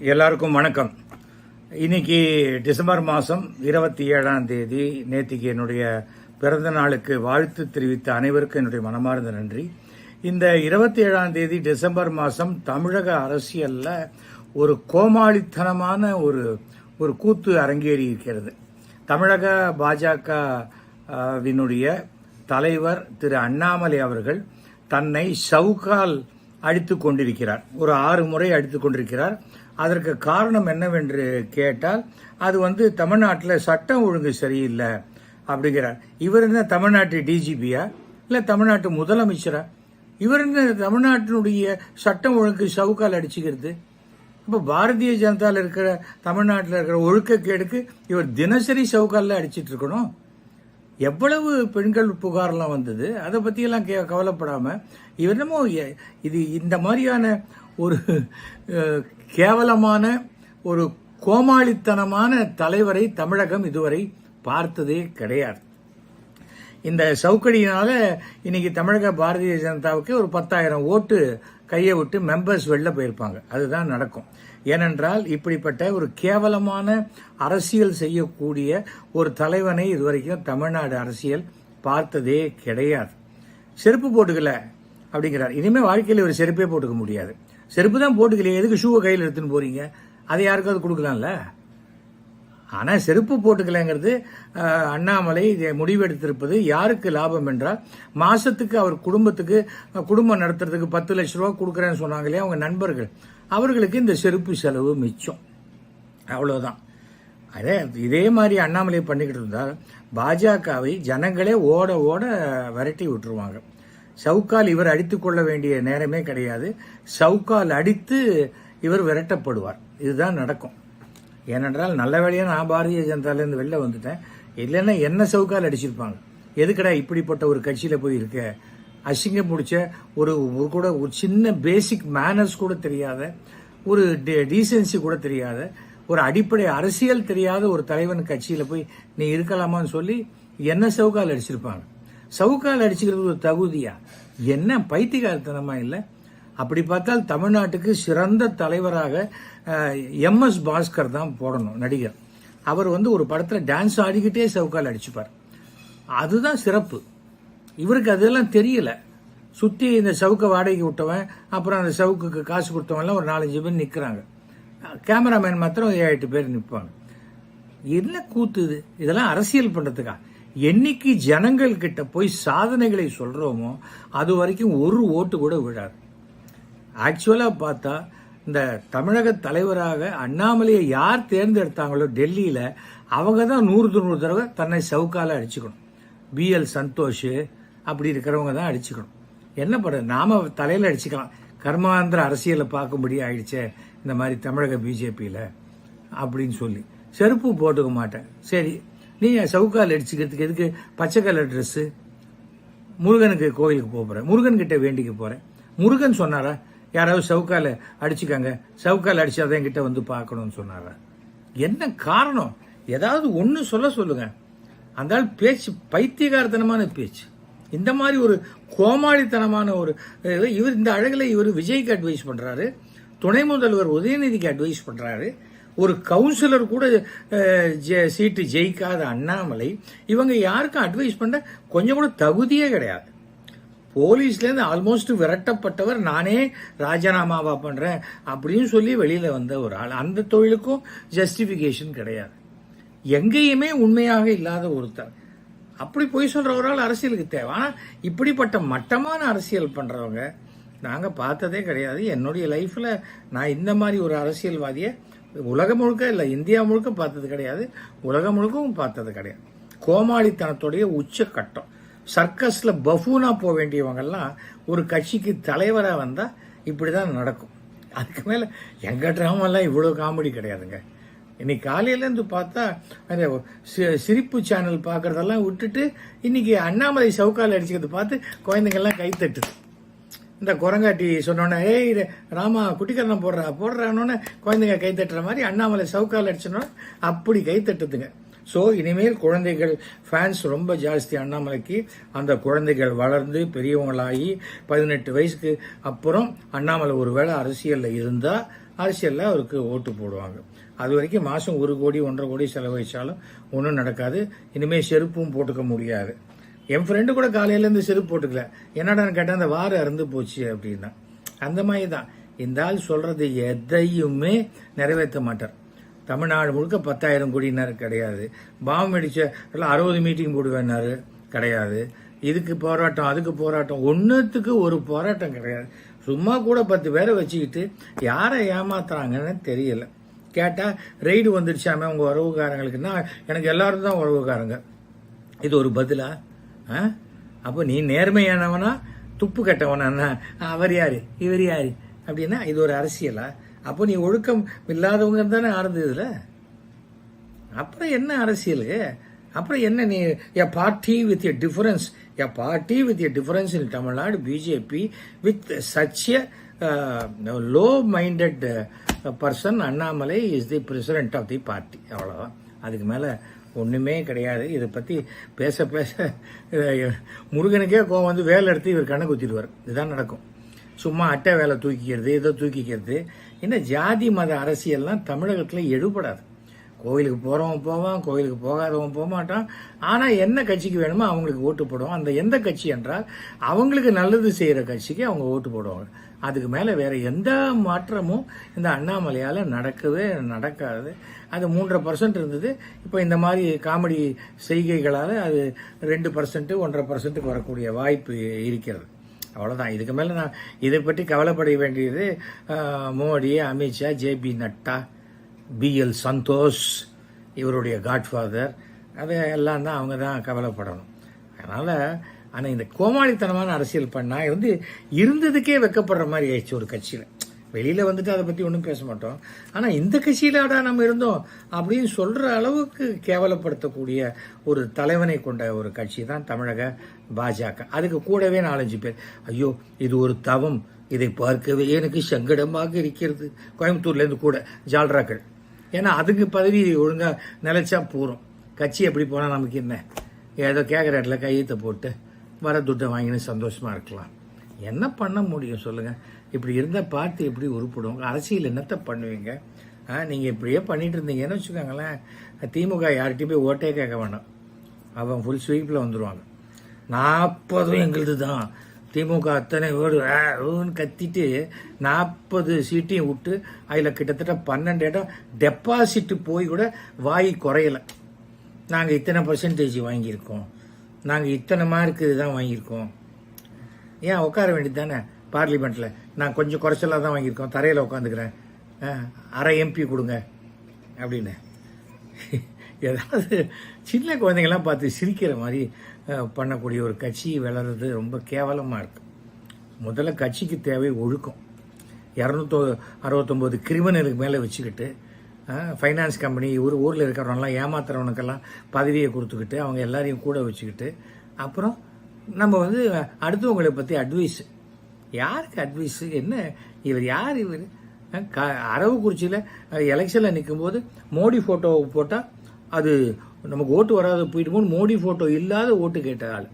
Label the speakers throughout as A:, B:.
A: எல்லாருக்கும் வணக்கம். இன்னைக்கு டிசம்பர் மாதம் இருபத்தி ஏழாம் தேதி நேத்திக்கு என்னுடைய பிறந்த நாளுக்கு வாழ்த்து தெரிவித்த அனைவருக்கும் என்னுடைய மனமார்ந்த நன்றி. இந்த இருபத்தி ஏழாம் தேதி டிசம்பர் மாதம் தமிழக அரசியலில் ஒரு கோமாளித்தனமான ஒரு ஒரு கூத்து அரங்கேறி இருக்கிறது. தமிழக பாஜக வினுடைய தலைவர் திரு அண்ணாமலை அவர்கள் தன்னை சவுக்கால் அடித்து கொண்டிருக்கிறார். ஒரு ஆறு முறை அடித்து கொண்டிருக்கிறார். அதற்கு காரணம் என்னவென்று கேட்டால் அது வந்து தமிழ்நாட்டில் சட்டம் ஒழுங்கு சரியில்லை அப்படிங்கிறார். இவர் என்ன தமிழ்நாட்டு டிஜிபியா இல்லை தமிழ்நாட்டு முதலமைச்சரா? இவர் என்ன தமிழ்நாட்டினுடைய சட்டம் ஒழுங்கு சவுக்கால் அடிச்சுக்கிறது? இப்போ பாரதிய ஜனதாவில் இருக்கிற தமிழ்நாட்டில் இருக்கிற ஒழுக்கக்கேடுக்கு இவர் தினசரி சவுக்காலில் அடிச்சிட்டு இருக்கணும் எவ்வளவு பெண்கள் புகார்லாம் வந்தது அதை பற்றியெல்லாம் கே கவலைப்படாமல் இவர் என்னமோ இது இந்த மாதிரியான ஒரு கேவலமான ஒரு கோமாளித்தனமான தலைவரை தமிழகம் இதுவரை பார்த்ததே கிடையாது. இந்த சவுக்கடியினால இன்னைக்கு தமிழக பாரதிய ஜனதாவுக்கு ஒரு பத்தாயிரம் ஓட்டு கையை விட்டு மெம்பர்ஸ் வெளில போயிருப்பாங்க. அதுதான் நடக்கும். ஏனென்றால் இப்படிப்பட்ட ஒரு கேவலமான அரசியல் செய்யக்கூடிய ஒரு தலைவனை இதுவரைக்கும் தமிழ்நாடு அரசியல் பார்த்ததே கிடையாது. செருப்பு போட்டுக்கல அப்படிங்கிறார். இனிமேல் வாழ்க்கையில் ஒரு செருப்பே போட்டுக்க முடியாது. செருப்பு தான் போட்டுக்கலையே எதுக்கு ஷூவை கையில் எடுத்துன்னு போறீங்க? அதை யாருக்காவது கொடுக்கலாம்ல? ஆனால் செருப்பு போட்டுக்கலங்கிறது அண்ணாமலை முடிவெடுத்திருப்பது யாருக்கு லாபம் என்றால் மாசத்துக்கு அவர் குடும்பத்துக்கு குடும்பம் நடத்துறதுக்கு பத்து லட்ச ரூபா கொடுக்குறேன்னு சொன்னாங்களே அவங்க நண்பர்கள். அவர்களுக்கு இந்த செருப்பு செலவு மிச்சம். அவ்வளோதான் அதே இதே மாதிரி அண்ணாமலை பண்ணிக்கிட்டு இருந்தால் பாஜகவை ஜனங்களே ஓட ஓட விரட்டி விட்டுருவாங்க. சவுக்கால் இவர் அடித்துக் கொள்ள வேண்டிய நேரமே கிடையாது. சவுக்கால் அடித்து இவர் விரட்டப்படுவார். இதுதான் நடக்கும். ஏனென்றால் நல்ல வேலையாக நான் பாரதிய ஜனதாலேருந்து வெளில வந்துட்டேன். இல்லைன்னா என்ன சவுக்கால் அடிச்சிருப்பாங்க? எதுக்கடா இப்படிப்பட்ட ஒரு கட்சியில் போய் இருக்க? அசிங்கம் முடிச்ச ஒரு ஒரு கூட ஒரு சின்ன பேசிக் மேனர்ஸ் கூட தெரியாத ஒரு டீசென்சி கூட தெரியாத ஒரு அடிப்படை அரசியல் தெரியாத ஒரு தலைவன் கட்சியில் போய் நீ இருக்கலாமான்னு சொல்லி என்ன சவுக்கால் அடிச்சிருப்பாங்க? சவுக்கால் அடிச்சுக்கிறது ஒரு தகுதியா? என்ன பைத்தியகாரத்தனமா இல்லை? அப்படி பார்த்தால் தமிழ்நாட்டுக்கு சிறந்த தலைவராக எம் எஸ் பாஸ்கர் தான் போடணும் நடிகர். அவர் வந்து ஒரு படத்தில் டான்ஸ் ஆடிக்கிட்டே சவுக்கால் அடிச்சுப்பார். அதுதான் சிறப்பு. இவருக்கு அதெல்லாம் தெரியல. சுத்தி இந்த சவுக்கை வாடகைக்கு விட்டவன் அப்புறம் அந்த சவுக்குக்கு காசு கொடுத்தவன்லாம் ஒரு நாலஞ்சு பேர் நிற்கிறாங்க கேமராமேன் மாத்திரம் ஏழு எட்டு பேர் நிற்பாங்க என்ன கூத்து இது? இதெல்லாம் அரசியல் பண்ணுறதுக்கா என்னைக்கு ஜனங்கள் கிட்ட போய் சாதனைகளை சொல்கிறோமோ அது வரைக்கும் ஒரு ஓட்டு கூட விழாது. ஆக்சுவலாக பார்த்தா இந்த தமிழக தலைவராக அண்ணாமலையை யார் தேர்ந்தெடுத்தாங்களோ டெல்லியில் அவங்க தான் நூறு நூறு தடவை தன்னை சவுக்கால அடிச்சுக்கணும். பிஎல் சந்தோஷ் அப்படி இருக்கிறவங்க தான் அடிச்சுக்கணும். என்ன பண்ண நாம தலையில் அடிச்சுக்கலாம். கர்மாந்திர அரசியலை பார்க்கும்படி ஆயிடுச்சே இந்த மாதிரி தமிழக பிஜேபியில் அப்படின்னு சொல்லி. செருப்பு போட்டுக்க மாட்டேன். சரி நீ சவுக்கால் அடிச்சுக்கிறதுக்கு எதுக்கு? பச்சை கலர் ட்ரெஸ்ஸு முருகனுக்கு கோயிலுக்கு போக போகிறேன் முருகன் கிட்டே வேண்டிக்க போகிறேன் முருகன் சொன்னாரா? யாராவது சவுக்கால் அடிச்சுக்காங்க. சவுக்கால் அடிச்சாதான் என்கிட்ட வந்து பார்க்கணும்னு சொன்னாரா? என்ன காரணம்? ஏதாவது ஒன்று சொல்ல சொல்லுங்க. அந்த ஆள் பேச்சு பைத்தியகாரத்தனமான பேச்சு. இந்த மாதிரி ஒரு கோமாளித்தனமான ஒரு இவர் இந்த அழகில் இவர் விஜய்க்கு அட்வைஸ் பண்ணுறாரு துணை முதல்வர் உதயநிதிக்கு அட்வைஸ் பண்ணுறாரு ஒரு கவுன்சிலர் கூட ஜெ- சீட்டு ஜெயிக்காத அண்ணாமலை இவங்க யாருக்கும் அட்வைஸ் பண்ண கொஞ்சம் கூட தகுதியே கிடையாது. போலீஸ்லேருந்து ஆல்மோஸ்ட் விரட்டப்பட்டவர் நானே ராஜினாமாவா பண்ணுறேன் அப்படின்னு சொல்லி வெளியில் வந்த ஒரு ஆள். அந்த தொழிலுக்கும் ஜஸ்டிஃபிகேஷன் கிடையாது. எங்கேயுமே உண்மையாக இல்லாத ஒருத்தர். அப்படி போய் சொல்ற ஒரு ஆள் அரசியலுக்கு தேவை. ஆனால் இப்படிப்பட்ட மட்டமான அரசியல் பண்றவங்க நாங்கள் பார்த்ததே கிடையாது. என்னுடைய லைஃப்பில் நான் இந்த மாதிரி ஒரு அரசியல்வாதியை உலகம் முழுக்க இல்லை இந்தியா முழுக்க பார்த்தது கிடையாது. உலகம் முழுக்கவும் பார்த்தது கிடையாது. கோமாளித்தனத்துடைய உச்ச கட்டம் சர்க்கஸில் பஃபூனாக போக வேண்டியவங்கெல்லாம் ஒரு கட்சிக்கு தலைவராக வந்தால் இப்படி இப்படிதான் நடக்கும். அதுக்கு மேலே எங்கள் ட்ராமெல்லாம் இவ்வளோ காமெடி கிடையாதுங்க. இன்னைக்கு காலையிலேருந்து பார்த்தா அந்த சி- சிரிப்பு சேனல் பார்க்குறதெல்லாம் விட்டுட்டு இன்னைக்கு அண்ணாமலை சவுக்கால் அடிச்சுக்கிறது பார்த்து குழந்தைங்கள்லாம் கைத்தட்டுது இந்த குரங்காட்டி சொன்னோன்னே ஏய் இது ராமா குட்டிக்கரணம் போடுறா போடுறானோன்னு குழந்தைங்க கை தட்டுற மாதிரி அண்ணாமலை சவுக்கால் அடிச்சோன்னா அப்படி கை தட்டுதுங்க. ஸோ இனிமேல் குழந்தைகள் ஃபேன்ஸ் ரொம்ப ஜாஸ்தி அண்ணாமலைக்கு. அந்த குழந்தைகள் வளர்ந்து பெரியவங்களாகி பதினெட்டு வயசுக்கு அப்புறம் அண்ணாமலை ஒரு வேளை அரசியலில் இருந்தால் அரசியலில் அவருக்கு ஓட்டு போடுவாங்க. அது வரைக்கும் மாதம் ஒரு கோடி ஒன்றரை கோடி செலவழிச்சாலும் ஒன்றும் நடக்காது. இனிமேல் செருப்பும் போட்டுக்க முடியாது. என் ஃப்ரெண்டு கூட காலையிலேருந்து செருப்பு போட்டுக்கல. என்னடான்னு கேட்டால் அந்த வாரம் இறந்து போச்சு அப்படின்னா. அந்த மாதிரி தான் இந்த ஆள் சொல்கிறது எதையுமே நிறைவேற்ற மாட்டார். தமிழ்நாடு முழுக்க பத்தாயிரம் கோடினார் கிடையாது. பாம்பு அடிச்ச அறுபது மீட்டிங் போடுவேன்னாரு கிடையாது. இதுக்கு போராட்டம் அதுக்கு போராட்டம் ஒன்றுத்துக்கு ஒரு போராட்டம் கிடையாது. சும்மா கூட பத்து பேரை வச்சுக்கிட்டு யாரை ஏமாத்துறாங்கன்னு தெரியல. கேட்டால் ரெய்டு வந்துடுச்சாமே உங்கள் உறவுக்காரங்களுக்குன்னா எனக்கு எல்லாரும் தான் உறவுக்காரங்க. இது ஒரு பதிலாக அப்போ நீ நேர்மையானவனா துப்பு கட்டவனா அவர் யாரு? இவர் யாரு? அப்படின்னா இது ஒரு அரசியலா? அப்போ நீ ஒழுக்கம் இல்லாதவங்க தானே ஆடுது இதில்? அப்புறம் என்ன அரசியல்? அப்புறம் என்ன நீ a party with a difference a party with a difference in Tamil Nadu BJP with such low minded person Annamalai is the president of the party அவ்வளோதான் அதுக்கு மேலே ஒன்றுமே கிடையாது. இதை பற்றி பேச பேச முருகனுக்கே கோவம் வந்து வேலை எடுத்து இவர் கண்ணை குத்திடுவார். இதுதான் நடக்கும். சும்மா அட்டை வேலை தூக்கிக்கிறது இதை தூக்கிக்கிறது. என்ன ஜாதி மத அரசியல்லாம் தமிழகத்தில் எடுபடாது கோயிலுக்கு போகிறவன் போவான் கோயிலுக்கு போகாதவன் போக மாட்டான். ஆனால் என்ன கட்சிக்கு வேணுமோ அவங்களுக்கு ஓட்டு போடுவோம் அந்த எந்த கட்சி என்றால் அவங்களுக்கு நல்லது செய்கிற கட்சிக்கு அவங்க ஓட்டு போடுவாங்க. அதுக்கு மேலே வேற எந்த மாற்றமும் இந்த அண்ணாமலையால் நடக்கவே நடக்காது. அது மூன்றரை பர்சன்ட் இருந்தது. இப்போ இந்த மாதிரி காமெடி செய்கைகளால் அது ரெண்டு பர்சன்ட்டு ஒன்றரை பர்சன்ட்டுக்கு வரக்கூடிய வாய்ப்பு இருக்கிறது. அவ்வளோதான் இதுக்கு மேலே நான் இதை பற்றி கவலைப்பட வேண்டியது மோடி அமித்ஷா ஜேபி நட்டா பிஎல் சந்தோஷ் இவருடைய காட்ஃபாதர் அது எல்லாம் தான் அவங்க தான் கவலைப்படணும். அதனால் ஆனால் இந்த கோமாளித்தனமான அரசியல் பண்ணால் வந்து இருந்ததுக்கே வெக்கப்படுற மாதிரி ஆயிடுச்சு ஒரு கட்சியில். வெளியில் வந்துட்டு அதை பற்றி ஒன்றும் பேச மாட்டோம். ஆனால் இந்த கட்சியிலடா நம்ம இருந்தோம் அப்படின்னு சொல்கிற அளவுக்கு கேவலப்படுத்தக்கூடிய ஒரு தலைவனை கொண்ட ஒரு கட்சி தான் தமிழக பாஜக. அதுக்கு கூடவே நாலஞ்சு பேர். ஐயோ இது ஒரு தவம். இதை பார்க்கவே எனக்கு சங்கடமாக இருக்கிறது. கோயம்புத்தூர்லேருந்து கூட ஜால்ராக்கள். ஏன்னா அதுக்கு பதவி ஒழுங்காக நிலைச்சா போகிறோம் கட்சி எப்படி போனால் நமக்கு என்ன? ஏதோ கேட்குற இடத்துல கையெழுத்தை போட்டு வர துட்டை வாங்கினு சந்தோஷமாக இருக்கலாம். என்ன பண்ண முடியும் சொல்லுங்கள் இப்படி இருந்த பார்த்து எப்படி உருப்பிடும் அரசியல் என்னத்தை பண்ணுவீங்க? ஆ நீங்கள் இப்படியே பண்ணிட்டு இருந்தீங்கன்னு வச்சுக்கோங்களேன். திமுக யார்கிட்டையும் போய் ஓட்டே கேட்க வேண்டாம் அவன் ஃபுல் ஸ்வீப்பில் வந்துடுவாங்க நாற்பதும் எங்களுது தான் திமுக அத்தனை ஓடு ஆ, ஊன்னு கத்திட்டு நாற்பது சீட்டையும் விட்டு அதில் கிட்டத்தட்ட பன்னெண்டு இடம் டெபாசிட் போய் கூட வாய் குறையலை. நாங்கள் இத்தனை பர்சன்டேஜ் வாங்கியிருக்கோம். நாங்கள் இத்தனை மார்க்கு தான் வாங்கியிருக்கோம். ஏன் உட்கார வேண்டியது தானே பார்லிமெண்ட்டில் நான் கொஞ்சம் குறைச்சலாக தான் வாங்கியிருக்கோம். தரையில் உட்காந்துக்கிறேன். அரை எம்பி கொடுங்க. அப்படின்னு. ஏதாவது சின்ன குழந்தைங்கள்லாம் பார்த்து சிரிக்கிற மாதிரி பண்ணக்கூடிய ஒரு கட்சி வளர்றது ரொம்ப கேவலமாக இருக்குது முதல்ல கட்சிக்கு தேவை ஒழுக்கம். இரநூத்தோ அறுபத்தொம்போது கிரிமினலுக்கு மேலே வச்சுக்கிட்டு ஃபைனான்ஸ் கம்பெனி இவர் ஊரில் இருக்கிறவங்கலாம் ஏமாத்துறவனுக்கெல்லாம் பதவியை கொடுத்துக்கிட்டு அவங்க எல்லாரையும் கூட வச்சுக்கிட்டு அப்புறம் நம்ம வந்து அடுத்தவங்களை பற்றி அட்வைஸு யாருக்கு அட்வைஸு என்ன? இவர் யார் இவர்? அரவக்குறிச்சியில் எலெக்ஷனில் நிற்கும்போது மோடி ஃபோட்டோவை போட்டால் அது நமக்கு ஓட்டு வராத போயிட்டு மோடி ஃபோட்டோ இல்லாத ஓட்டு கேட்ட ஆள்.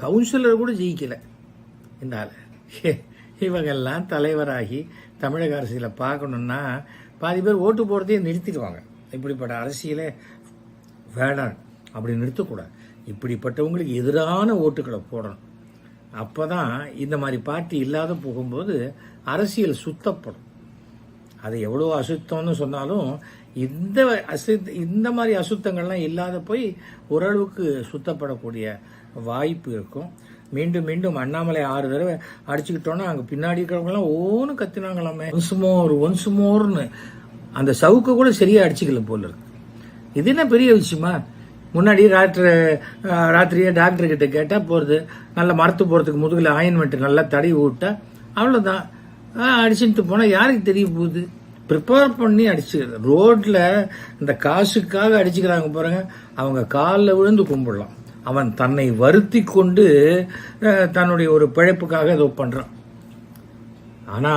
A: கவுன்சிலர் கூட ஜெயிக்கலை. என்னால்? இவங்கெல்லாம் தலைவராகி தமிழக அரசியலை பார்க்கணுன்னா பாதி பேர் ஓட்டு போடுறதையே நிறுத்திடுவாங்க. இப்படிப்பட்ட அரசியலே வேண்டாம் அப்படி நிறுத்தக்கூடாது. இப்படிப்பட்டவங்களுக்கு எதிரான ஓட்டுகளை போடணும். அப்போ தான் இந்த மாதிரி பார்ட்டி இல்லாத போகும்போது அரசியல் சுத்தப்படும். அது எவ்வளோ அசுத்தம்னு சொன்னாலும் இந்த அசு இந்த மாதிரி அசுத்தங்கள்லாம் இல்லாத போய் ஓரளவுக்கு சுத்தப்படக்கூடிய வாய்ப்பு இருக்கும். மீண்டும் மீண்டும் அண்ணாமலை ஆறு தடவை அடிச்சுக்கிட்டோன்னா அங்கே பின்னாடி இருக்கிறவங்கலாம் ஓன்னு கத்தினாங்களாமே. Once more once மோர்னு. அந்த சவுக்கு கூட சரியா அடிச்சுக்கல போல இருக்கு. இது என்ன பெரிய விஷயமா? முன்னாடி ராத்திரி ராத்திரியே டாக்டர் கிட்ட கேட்டா போறது நல்ல மரத்து போறதுக்கு முதுகில் ஆயின்மெண்ட் நல்லா தடவி விட்டா அவ்வளவுதான். அடிச்சுட்டு போனா யாருக்கு தெரிய போகுது? ப்ரிப்பேர் பண்ணி அடிச்சு ரோட்ல இந்த காசுக்காக அடிச்சுக்கிறாங்க பாருங்க. அவங்க காலில் விழுந்து கும்பிடலாம். அவன் தன்னை வருத்தி கொண்டு தன்னுடைய ஒரு பிழைப்புக்காக ஏதோ பண்றான். ஆனா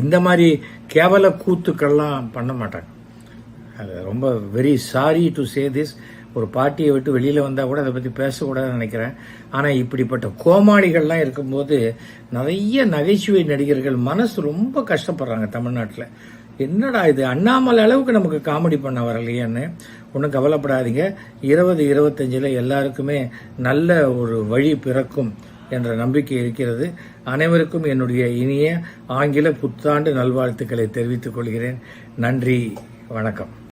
A: இந்த மாதிரி கேவல கூத்துக்கள்லாம் பண்ண மாட்டாங்க. அது ரொம்ப very sorry to say this ஒரு பாட்டியை விட்டு வெளியில் வந்தால் கூட அதை பற்றி பேசக்கூடாதுன்னு நினைக்கிறேன். ஆனால் இப்படிப்பட்ட கோமாளிகள்லாம் இருக்கும்போது நிறைய நகைச்சுவை நடிகர்கள் மனசு ரொம்ப கஷ்டப்படுறாங்க தமிழ்நாட்டில். என்னடா இது? அண்ணாமலை அளவுக்கு நமக்கு காமெடி பண்ண வரலையேன்னு ஒன்றும் கவலைப்படாதீங்க. இருபது இருபத்தஞ்சில் எல்லாருக்குமே நல்ல ஒரு வழி பிறக்கும் என்ற நம்பிக்கை இருக்கிறது. அனைவருக்கும் என்னுடைய இனிய ஆங்கில புத்தாண்டு நல்வாழ்த்துக்களை தெரிவித்துக் கொள்கிறேன். நன்றி வணக்கம்.